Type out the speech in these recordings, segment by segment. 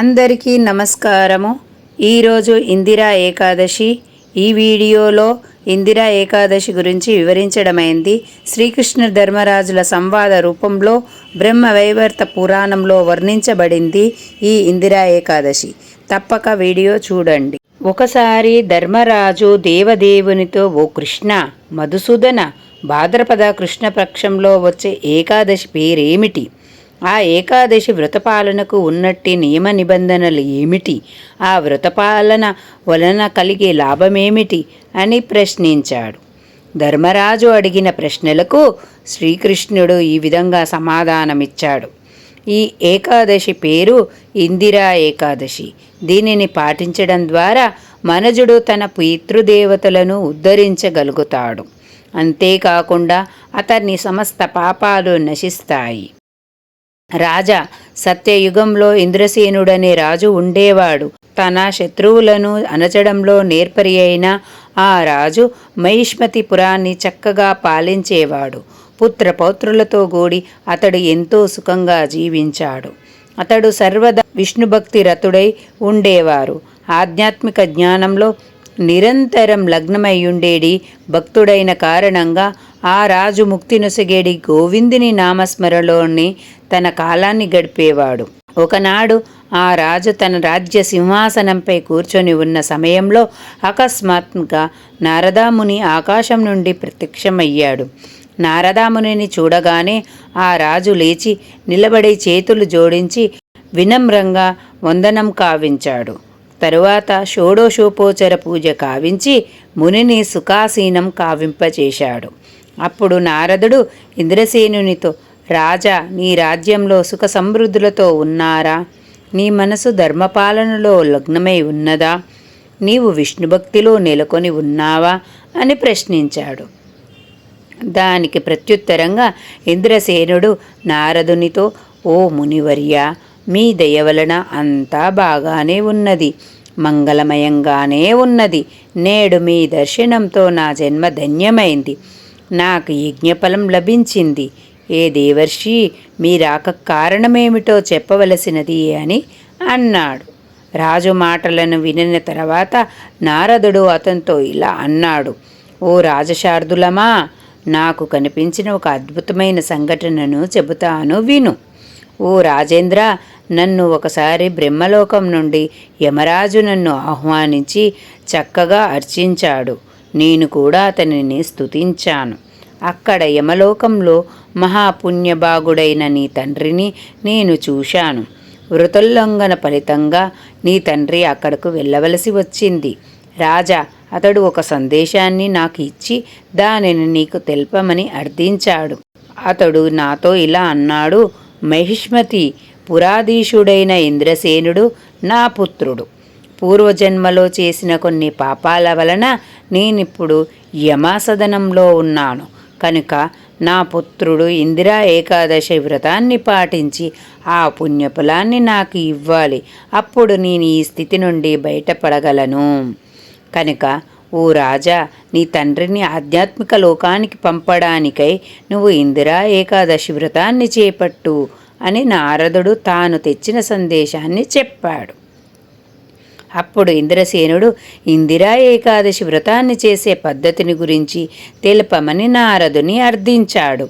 అందరికీ నమస్కారము. ఈరోజు ఇందిరా ఏకాదశి. ఈ వీడియోలో ఇందిరా ఏకాదశి గురించి వివరించడమైంది. శ్రీకృష్ణ ధర్మరాజుల సంవాద రూపంలో బ్రహ్మ వైవర్త పురాణంలో వర్ణించబడింది ఈ ఇందిరా ఏకాదశి. తప్పక వీడియో చూడండి. ఒకసారి ధర్మరాజు దేవదేవునితో ఓ కృష్ణ మధుసూదన భాద్రపద కృష్ణపక్షంలో వచ్చే ఏకాదశి పేరేమిటి? ఆ ఏకాదశి వ్రతపాలనకు ఉన్నట్టి నియమ నిబంధనలు ఏమిటి? ఆ వ్రతపాలన వలన కలిగే లాభమేమిటి? అని ప్రశ్నించాడు. ధర్మరాజు అడిగిన ప్రశ్నలకు శ్రీకృష్ణుడు ఈ విధంగా సమాధానమిచ్చాడు. ఈ ఏకాదశి పేరు ఇందిరా ఏకాదశి. దీనిని పాటించడం ద్వారా మనజుడు తన పితృదేవతలను ఉద్ధరించగలుగుతాడు. అంతేకాకుండా అతన్ని సమస్త పాపాలు నశిస్తాయి. రాజా సత్యయుగంలో ఇంద్రసేనుడనే రాజు ఉండేవాడు. తన శత్రువులను అనచడంలో నేర్పరి అయిన ఆ రాజు మహిష్మతిపురాన్ని చక్కగా పాలించేవాడు. పుత్రపౌత్రులతో కూడి అతడు ఎంతో సుఖంగా జీవించాడు. అతడు సర్వదా విష్ణుభక్తి రతుడై ఉండేవారు. ఆధ్యాత్మిక జ్ఞానంలో నిరంతరం లగ్నమై ఉండేడి భక్తుడైన కారణంగా ఆ రాజు ముక్తి నొసగేడి గోవిందుని నామస్మరణలోని తన కాలాన్ని గడిపేవాడు. ఒకనాడు ఆ రాజు తన రాజ్య సింహాసనంపై కూర్చొని ఉన్న సమయంలో అకస్మాత్తుగా నారదాముని ఆకాశం నుండి ప్రత్యక్షమయ్యాడు. నారదామునిని చూడగానే ఆ రాజు లేచి నిలబడి చేతులు జోడించి వినమ్రంగా వందనం కావించాడు. తరువాత షోడోషోపోచర పూజ కావించి మునిని సుఖాసీనం కావింపచేశాడు. అప్పుడు నారదుడు ఇంద్రసేనునితో రాజా నీ రాజ్యంలో సుఖ సమృద్ధులతో ఉన్నారా? నీ మనసు ధర్మపాలనలో లగ్నమై ఉన్నదా? నీవు విష్ణుభక్తిలో నెలకొని ఉన్నావా? అని ప్రశ్నించాడు. దానికి ప్రత్యుత్తరంగా ఇంద్రసేనుడు నారదునితో ఓ మునివర్య మీ దయ వలన అంతా బాగానే ఉన్నది. మంగళమయంగానే ఉన్నది. నేడు మీ దర్శనంతో నా జన్మ ధన్యమైంది. నాకు యజ్ఞఫలం లభించింది. ఏ దేవర్షి మీ రాక కారణమేమిటో చెప్పవలసినది అని అన్నాడు. రాజు మాటలను వినిన తర్వాత నారదుడు అతనితో ఇలా అన్నాడు. ఓ రాజశార్దులమా నాకు కనిపించిన ఒక అద్భుతమైన సంఘటనను చెబుతాను విను. ఓ రాజేంద్ర నన్ను ఒకసారి బ్రహ్మలోకం నుండి యమరాజు నన్ను ఆహ్వానించి చక్కగా అర్చించాడు. నేను కూడా అతనిని స్తుతించాను. అక్కడ యమలోకంలో మహాపుణ్యభాగుడైన నీ తండ్రిని నేను చూశాను. వృతుల్లంఘన ఫలితంగా నీ తండ్రి అక్కడకు వెళ్ళవలసి వచ్చింది. రాజా అతడు ఒక సందేశాన్ని నాకు ఇచ్చి దానిని నీకు తెల్పమని అర్థించాడు. అతడు నాతో ఇలా అన్నాడు మహిష్మతి పురాధీశుడైన ఇంద్రసేనుడు నా పుత్రుడు. పూర్వజన్మలో చేసిన కొన్ని పాపాల వలన నేనిప్పుడు యమాసదనంలో ఉన్నాను. కనుక నా పుత్రుడు ఇందిరా ఏకాదశి వ్రతాన్ని పాటించి ఆ పుణ్యఫలాన్ని నాకు ఇవ్వాలి. అప్పుడు నేను ఈ స్థితి నుండి బయటపడగలను. కనుక ఓ రాజా నీ తండ్రిని ఆధ్యాత్మిక లోకానికి పంపడానికై నువ్వు ఇందిరా ఏకాదశి వ్రతాన్ని చేపట్టు అని నారదుడు తాను తెచ్చిన సందేశాన్ని చెప్పాడు. అప్పుడు ఇంద్రసేనుడు ఇందిరా ఏకాదశి వ్రతాన్ని చేసే పద్ధతిని గురించి తెలుపమని నారదుని అర్థించాడు.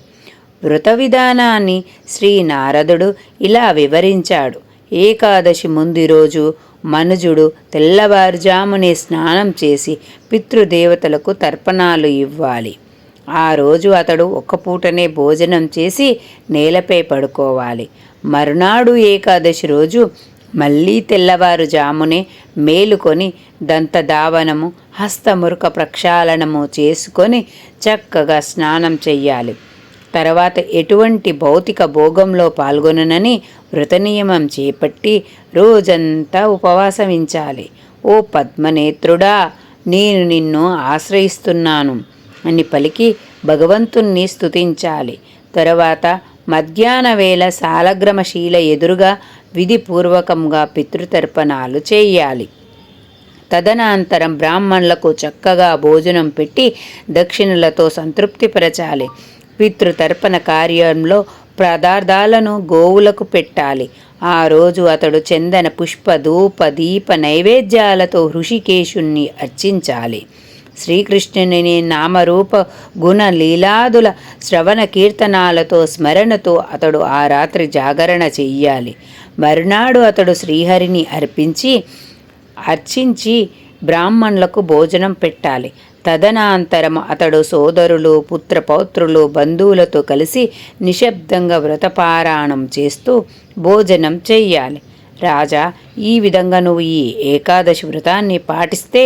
వ్రత విధానాన్ని శ్రీ నారదుడు ఇలా వివరించాడు. ఏకాదశి ముందు రోజు మనుజుడు తెల్లవారుజామునే స్నానం చేసి పితృదేవతలకు తర్పణాలు ఇవ్వాలి. ఆ రోజు అతడు ఒక్క పూటనే భోజనం చేసి నేలపై పడుకోవాలి. మరునాడు ఏకాదశి రోజు మళ్ళీ తెల్లవారుజామునే మేలుకొని దంతధావనము హస్తమురుక ప్రక్షాళనము చేసుకొని చక్కగా స్నానం చెయ్యాలి. తర్వాత ఎటువంటి భౌతిక భోగంలో పాల్గొననని వ్రతనియమం చేపట్టి రోజంతా ఉపవాసమించాలి. ఓ పద్మనేత్రుడా నేను నిన్ను ఆశ్రయిస్తున్నాను అని పలికి భగవంతుణ్ణి స్తుతించాలి. తర్వాత మధ్యాహ్న వేళ సాలగ్రమశీల ఎదురుగా విధిపూర్వకంగా పితృతర్పణాలు చేయాలి. తదనంతరం బ్రాహ్మణులకు చక్కగా భోజనం పెట్టి దక్షిణలతో సంతృప్తిపరచాలి పితృతర్పణ కార్యంలో పదార్థాలను గోవులకు పెట్టాలి. ఆ రోజు అతడు చందన పుష్ప ధూప దీప నైవేద్యాలతో హృషికేశుణ్ణి అర్చించాలి. శ్రీకృష్ణుని నామరూప గుణ లీలాదుల శ్రవణ కీర్తనాలతో స్మరణతో అతడు ఆ రాత్రి జాగరణ చెయ్యాలి. మరునాడు అతడు శ్రీహరిని అర్పించి అర్చించి బ్రాహ్మణులకు భోజనం పెట్టాలి. తదనంతరం అతడు సోదరులు పుత్రపౌత్రులు బంధువులతో కలిసి నిశ్శబ్దంగా వ్రతపారాయణం చేస్తూ భోజనం చెయ్యాలి. రాజా ఈ విధంగా నువ్వు ఈ ఏకాదశి వ్రతాన్ని పాటిస్తే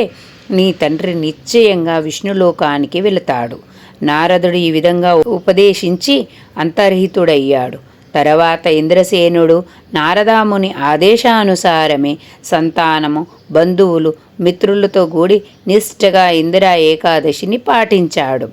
నీ తండ్రి నిశ్చయంగా విష్ణులోకానికి వెళతాడు. నారదుడు ఈ విధంగా ఉపదేశించి అంతర్హితుడయ్యాడు. తర్వాత ఇంద్రసేనుడు నారదాముని ఆదేశానుసారమే సంతానము బంధువులు మిత్రులతో కూడి నిష్ఠగా ఇందిరా ఏకాదశిని పాటించాడు.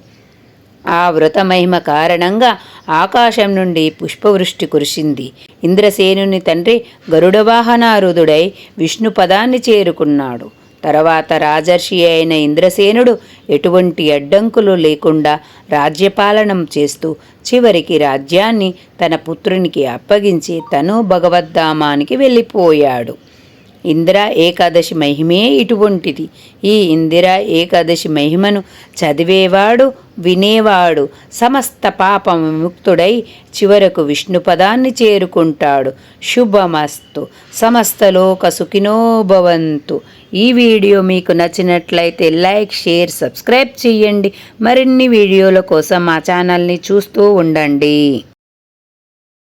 ఆ వ్రత మహిమ కారణంగా ఆకాశం నుండి పుష్పవృష్టి కురిసింది. ఇంద్రసేనుని తండ్రి గరుడవాహనారుదుడై విష్ణు పదాన్ని చేరుకున్నాడు. తర్వాత రాజర్షి అయిన ఇంద్రసేనుడు ఎటువంటి అడ్డంకులు లేకుండా రాజ్యపాలనం చేస్తూ చివరికి రాజ్యాన్ని తన పుత్రునికి అప్పగించి తను భగవద్ధామానికి వెళ్ళిపోయాడు. ఇందిరా ఏకాదశి మహిమే ఇటువంటిది. ఈ ఇందిరా ఏకాదశి మహిమను చదివేవాడు వినేవాడు సమస్త పాపం విముక్తుడై చివరకు విష్ణు పదాన్ని చేరుకుంటాడు. శుభమస్తు. సమస్త లోక సుఖినో భవంతు. ఈ వీడియో మీకు నచ్చినట్లయితే లైక్ షేర్ సబ్స్క్రైబ్ చేయండి. మరిన్ని వీడియోల కోసం మా ఛానల్ని చూస్తూ ఉండండి.